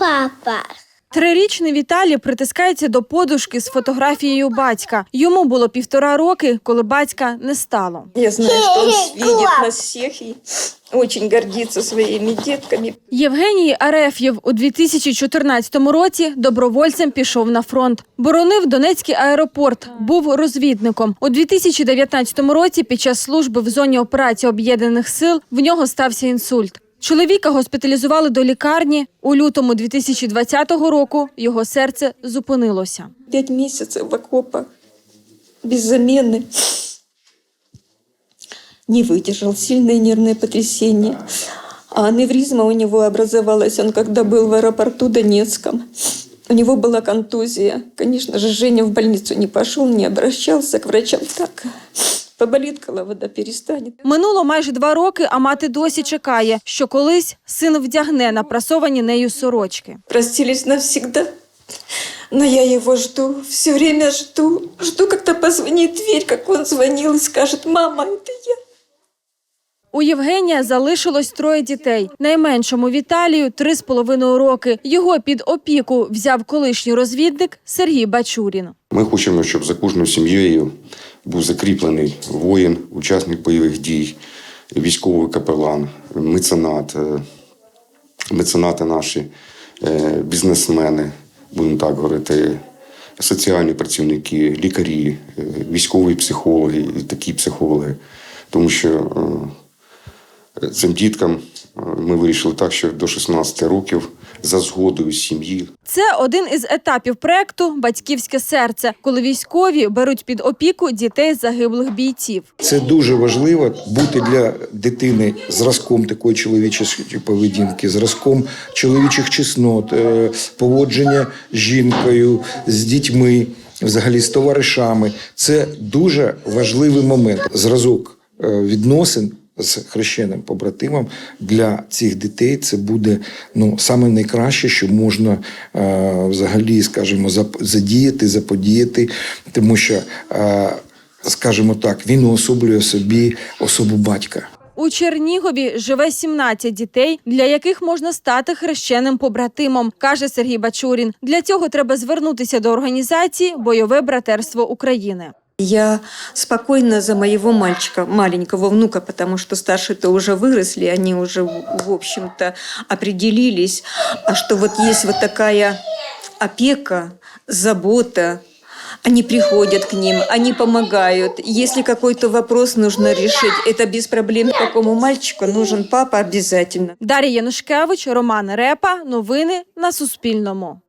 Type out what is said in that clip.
Папа. Трирічний Віталій притискається до подушки з фотографією батька. Йому було півтора роки, коли батька не стало. Я знаю, что он видит нас всех и очень гордится своими детками. Євгеній Ареф'єв у 2014 році добровольцем пішов на фронт. Боронив Донецький аеропорт, був розвідником. У 2019 році під час служби в зоні операції об'єднаних сил в нього стався інсульт. Чоловіка госпіталізували до лікарні. У лютому 2020 року його серце зупинилося. Пять месяцев в окопах, без замены. Не выдержал, сильное нервное потрясение. А аневризма у него образовалась, он когда был в аэропорту Донецком. У него была контузия. Конечно же, Женя в больницу не пошел, не обращался к врачам. Так, поболит вода, да перестанет. Минуло майже два роки, а мати досі чекає, що колись син вдягне напрасовані нею сорочки. Простились навсегда. Но я его жду, все время жду. Жду, когда позвонит дверь, как он звонил и скажет, мама, это я. У Євгенія залишилось троє дітей. Найменшому Віталію три з половиною роки. Його під опіку взяв колишній розвідник Сергій Бачурін. Ми хочемо, щоб за кожною сім'єю був закріплений воїн, учасник бойових дій, військовий капелан, меценат, е, меценати наші, е, бізнесмени, будемо так говорити, соціальні працівники, лікарі, е, військові психологи і такі психологи. Тому що цим діткам е, ми вирішили так, що до 16 років за згодою сім'ї Це один із етапів проекту Батьківське серце, коли військові беруть під опіку дітей загиблих бійців. Це дуже важливо бути для дитини зразком такої чоловічої поведінки, зразком чоловічих чеснот, е, поводження з жінкою, з дітьми, взагалі з товаришами. Це дуже важливий момент. Зразок е, відносин. З хрещеним побратимом для цих дітей це буде ну саме найкраще, що можна е, взагалі, скажімо, задіяти, заподіяти, тому що е, скажімо так, він уособлює собі особу батька. У Чернігові живе 17 дітей, для яких можна стати хрещеним побратимом, каже Сергій Бачурін. Для цього треба звернутися до організації Бойове братерство України. Я спокойна за моего мальчика, маленького внука, потому что старшие-то уже выросли, они уже, в общем-то, определились. А что вот есть вот такая опека, забота, они приходят к ним, они помогают. Если какой-то вопрос нужно решить, это без проблем. Такому мальчику нужен папа обязательно. Дар'я Янушкевич, Роман Репа. Новини на Суспільному.